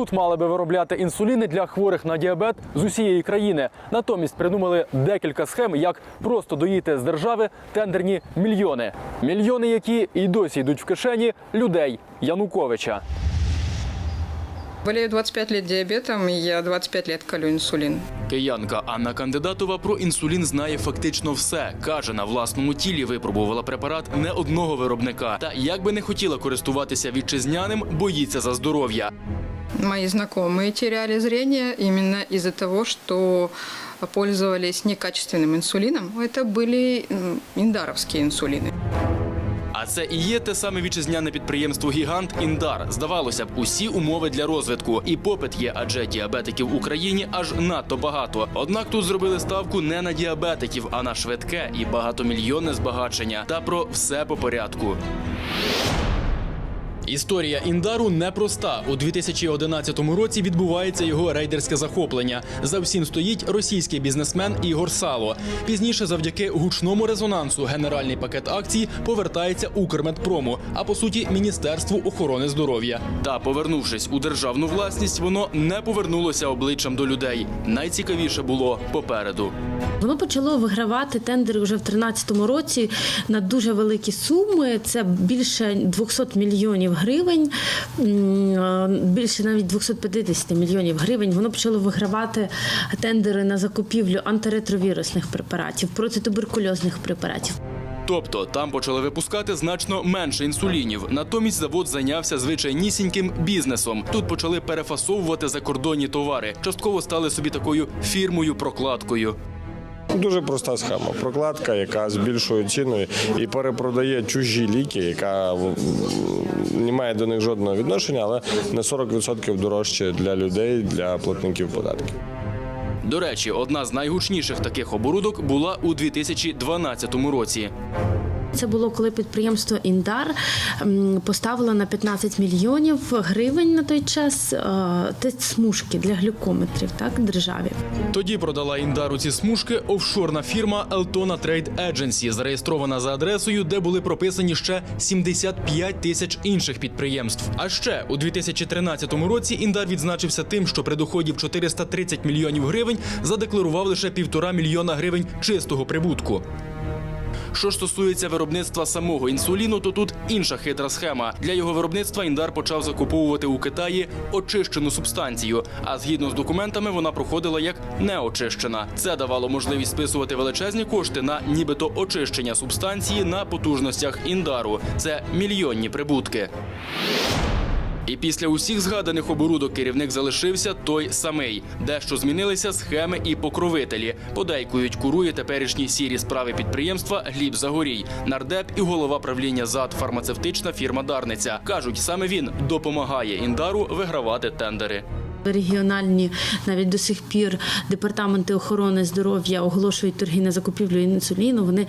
Тут мали би виробляти інсуліни для хворих на діабет з усієї країни. Натомість придумали декілька схем, як просто доїти з держави тендерні мільйони. Мільйони, які і досі йдуть в кишені людей Януковича. Болею 25 лет диабетом, и я 25 лет колю инсулин. Киянка Анна Кандидатова про інсулін знає фактично все. каже, на власному тілі випробувала препарат не одного виробника. Та як би не хотіла користуватися вітчизняним, боїться за здоров'я. Мои знакомые теряли зрение именно из-за того, что пользовались некачественным инсулином. Это были м, индаровские инсулины. А це і є те саме вітчизняне підприємство Гігант Індар. Здавалося б, усі умови для розвитку. І попит є, адже діабетиків в Україні аж надто багато. Однак тут зробили ставку не на діабетиків, а на швидке і багатомільйонне збагачення. Та про все по порядку. Історія Індару непроста. У 2011 році відбувається його рейдерське захоплення. За всім стоїть російський бізнесмен Ігор Сало. Пізніше, завдяки гучному резонансу, генеральний пакет акцій повертається Укрмедпрому, а по суті Міністерству охорони здоров'я. Та повернувшись у державну власність, воно не повернулося обличчям до людей. Найцікавіше було попереду. Воно почало вигравати тендери вже в 2013 році на дуже великі суми. Це більше 200 мільйонів гривень, більше навіть 250 мільйонів гривень. Воно почало вигравати тендери на закупівлю антиретровірусних препаратів, протитуберкульозних препаратів. Тобто там почали випускати значно менше інсулінів. Натомість завод зайнявся звичайнісіньким бізнесом. Тут почали перефасовувати закордонні товари. Частково стали собі такою фірмою прокладкою. Дуже проста схема. Прокладка, яка з більшою ціною і перепродає чужі ліки, яка не має до них жодного відношення, але на 40% дорожче для людей, для платників податків. До речі, одна з найгучніших таких оборудок була у 2012 році. Це було коли підприємство Індар поставило на 15 мільйонів гривень на той час тест смужки для глюкометрів, так державі. Тоді продала Індару ці смужки офшорна фірма Eltona Trade Agency, зареєстрована за адресою, де були прописані ще 75 тисяч інших підприємств. А ще у 2013 році Індар відзначився тим, що при доході в 430 мільйонів гривень задекларував лише півтора мільйона гривень чистого прибутку. Що стосується виробництва самого інсуліну, то тут інша хитра схема. Для його виробництва Індар почав закуповувати у Китаї очищену субстанцію. А згідно з документами, вона проходила як неочищена. Це давало можливість списувати величезні кошти на нібито очищення субстанції на потужностях Індару. Це мільйонні прибутки. І після усіх згаданих оборудок керівник залишився той самий. Дещо змінилися схеми і покровителі. Подейкують, курує теперішні сірі справи підприємства Гліб Загорій, нардеп і голова правління ЗАД фармацевтична фірма Дарниця. кажуть, саме він допомагає індару вигравати тендери. Регіональні навіть до сих пір департаменти охорони здоров'я оголошують торги на закупівлю інсуліну. Вони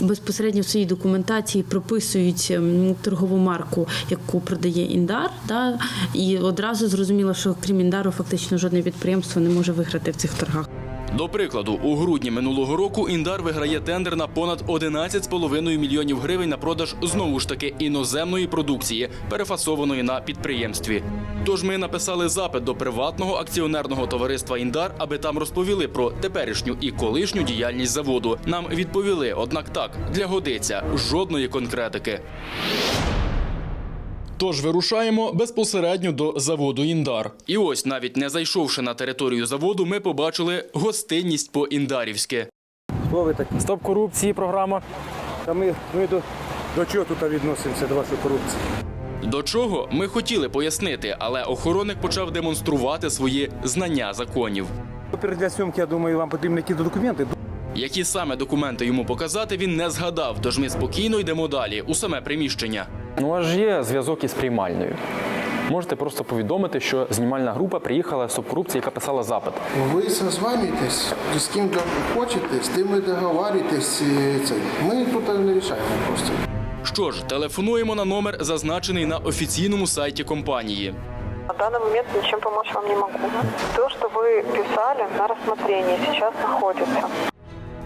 безпосередньо в своїй документації прописують ем, торгову марку, яку продає індар. Да, і одразу зрозуміло, що крім індару, фактично жодне підприємство не може виграти в цих торгах. До прикладу, у грудні минулого року Індар виграє тендер на понад 11,5 мільйонів гривень на продаж знову ж таки іноземної продукції, перефасованої на підприємстві. Тож ми написали запит до приватного акціонерного товариства Індар, аби там розповіли про теперішню і колишню діяльність заводу. Нам відповіли, однак так для годиться жодної конкретики. Тож вирушаємо безпосередньо до заводу Індар. І ось, навіть не зайшовши на територію заводу, ми побачили гостинність по індарівськи. Хто ви такі? Стоп корупції програма. Та ми, ми до, до чого тут відносимося до вашої корупції? До чого ми хотіли пояснити, але охоронник почав демонструвати свої знання законів. Тепер для зйомки, я думаю, вам потрібні якісь документи. Які саме документи йому показати, він не згадав. Тож ми спокійно йдемо далі у саме приміщення. Ну аж є зв'язок із приймальною. Можете просто повідомити, що знімальна група приїхала з корупції, яка писала запит. Ви созванюєтесь, з ким хочете, з тим ви договоритесь. е, Це. Ми тут не рішаємо просто. Що ж, телефонуємо на номер, зазначений на офіційному сайті компанії. На данный момент ничем помочь вам не могу. То, что вы писали, на рассмотрении сейчас находится.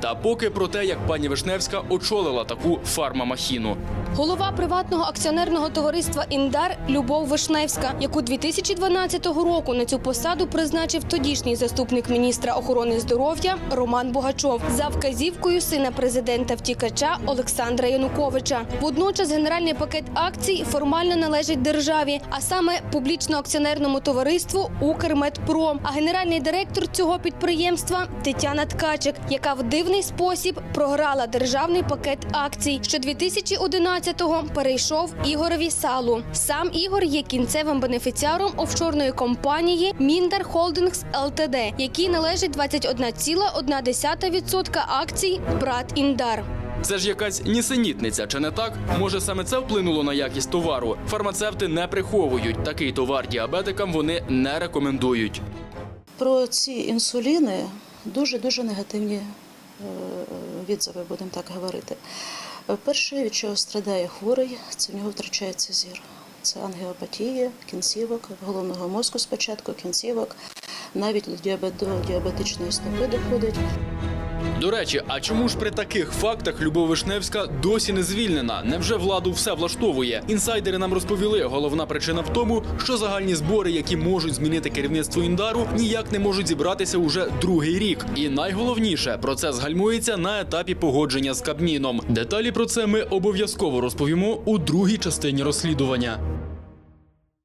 Та поки про те, як пані Вишневська очолила таку фармамахіну. Голова приватного акціонерного товариства Індар Любов Вишневська, яку 2012 року на цю посаду призначив тодішній заступник міністра охорони здоров'я Роман Богачов за вказівкою сина президента втікача Олександра Януковича. Водночас генеральний пакет акцій формально належить державі, а саме публічно-акціонерному товариству Укрмедпром. А генеральний директор цього підприємства Тетяна Ткачик, яка в дивний спосіб програла державний пакет акцій, що 2011-го перейшов Ігорові Салу. Сам Ігор є кінцевим бенефіціаром офшорної компанії Міндер Холдингс ЛТД, якій належить 21,1% акцій Брат Індар. Це ж якась нісенітниця, чи не так? Може, саме це вплинуло на якість товару? Фармацевти не приховують. Такий товар діабетикам вони не рекомендують. Про ці інсуліни дуже дуже негативні е, відзиви, будемо так говорити. Перше, від чого страдає хворий, це в нього втрачається зір. Це ангіопатія, кінцівок, головного мозку спочатку, кінцівок, навіть до діабетичної стопи доходить. До речі, а чому ж при таких фактах Любов Вишневська досі не звільнена? Невже владу все влаштовує? Інсайдери нам розповіли. Головна причина в тому, що загальні збори, які можуть змінити керівництво індару, ніяк не можуть зібратися уже другий рік. І найголовніше, процес гальмується на етапі погодження з Кабміном. Деталі про це ми обов'язково розповімо у другій частині розслідування.